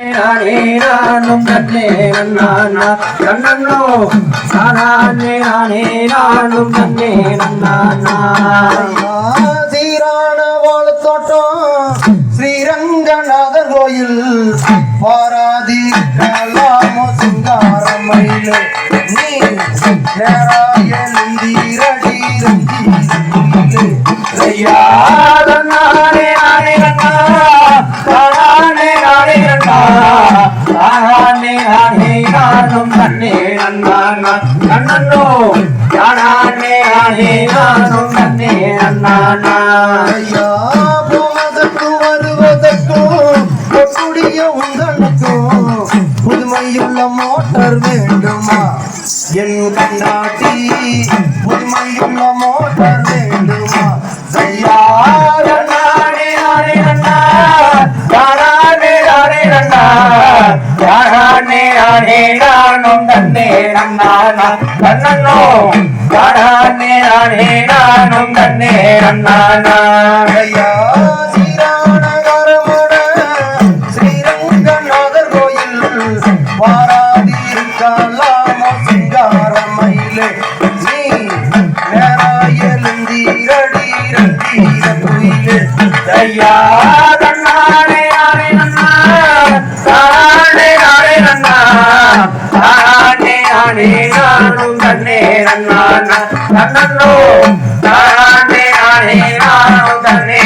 நானே நானும் கண்ணே நன்னானா கண்ணன்னோ நானே நானே நானும் கண்ணே நன்னானா சீரான வாழத்தோட்டம் ஸ்ரீரங்கநாதர் கோயில். பாராதி சிங்காரமயில நீ நேராய நந்தீரடி ஐயா நானே நானே நானே நானும் கண்ணே நன்னானா ஐயா போவதற்கும் வருவதற்கும் கொட்டுடைய உங்களுக்கும் புதுமையுள்ள மோட்டார் வேண்டுமா? என் கண்ணாட்டி புதுமையுள்ள மோட்டார் வேண்டுமா? ஐயா நானே நானே நன்னா நானே நானே நன்னா நானே நானே நானும் கண்ணே நன்னானா கண்ணன்னோ நானே நானே நானும் கண்ணே நன்னானா நானே நானே நானும் கண்ணே நன்னானா கண்ணன்னோ நானே நானே நானும் கண்ணே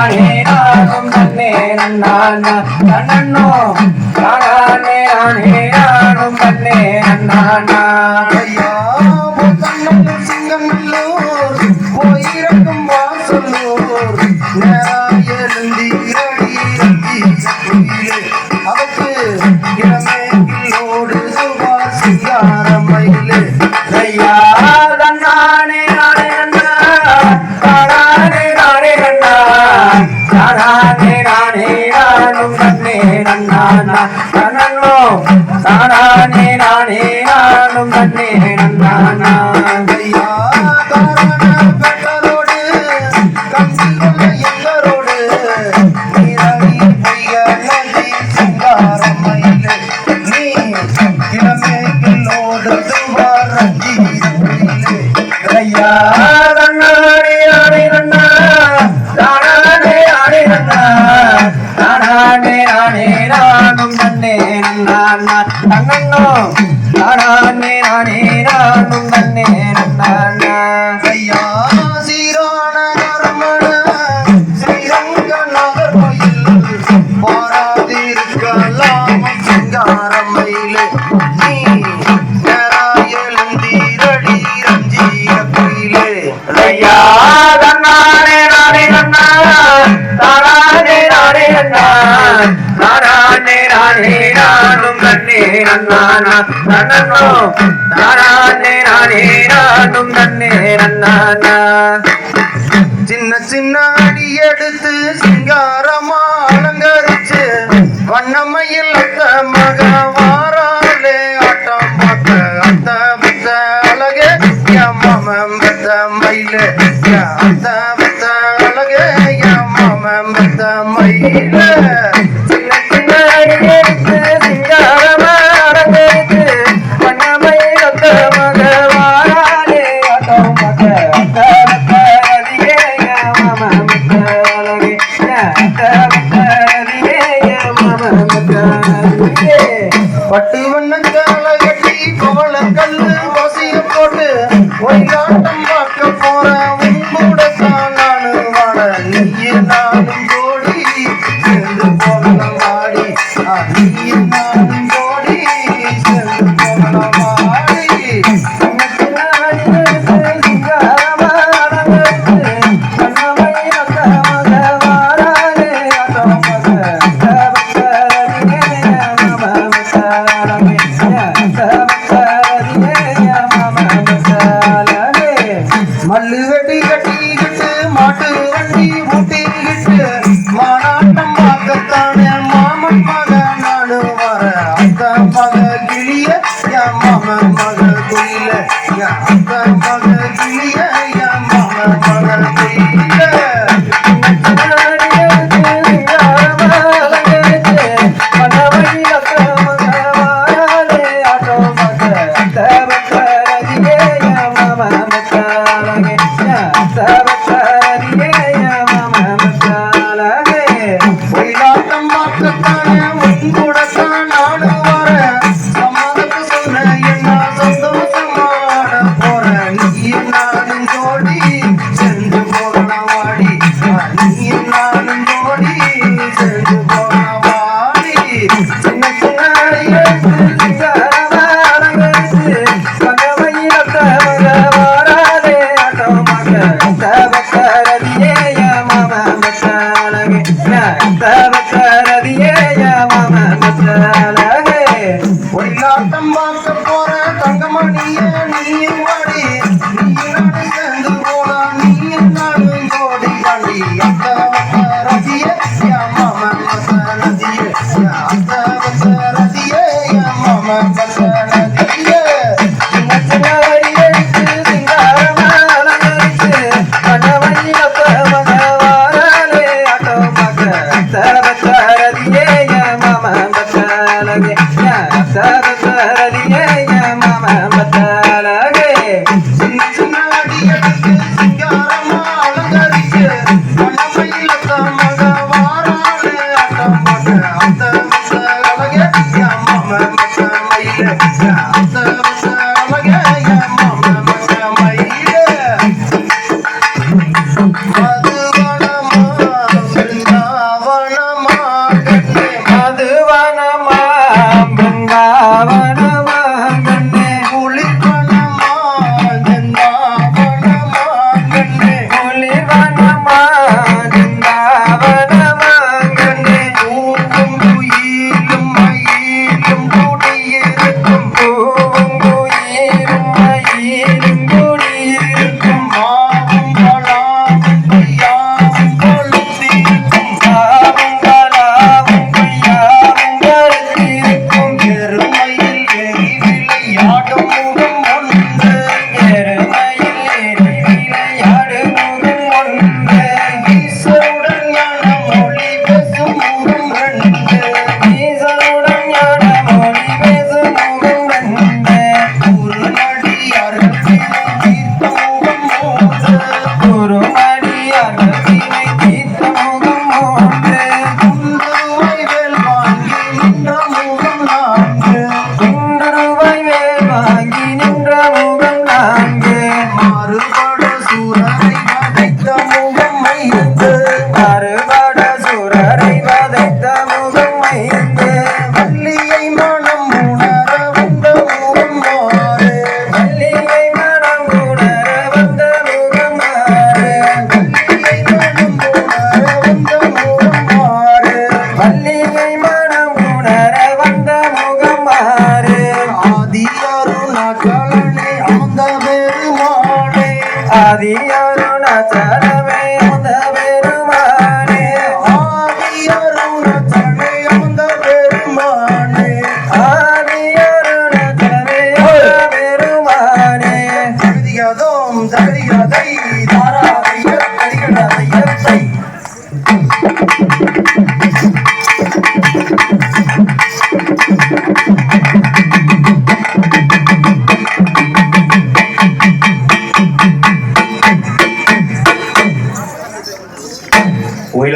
நானே நானே நானும் கண்ணே நன்னானா கண்ணன்னோ நானே நானே நானும் கண்ணே நன்னானா ஐயா முத்தண்ணன் சிங்கநல்லூர் போயிருக்கும் வாசலூர் நேராயலுந்தி இரடி குயிலே. அவக்கு நன்னானா கண்ணனோ நானே நானே நானும் கண்ணே நன்னானா நானே நன்னா நானே நானே நானும் கண்ணே நன்னானா கண்ணனோ நானே நானே நானும் சின்ன சின்ன அடி எடுத்து சிங்காரமா அலங்கரிச்சு வண்ணமையில் அத்த பட்டு வண்ண காலை கட்டி கோல மல்லு கட்டி கட்டி கட்டு மாட்டு ஆட்டம் பார்க்க போற தங்கமணியே நீ வர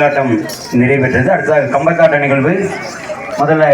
மயிலாட்டம் நிறைவேற்றது அடுத்ததாக கம்பக்காட்ட நிகழ்வு. முதல்ல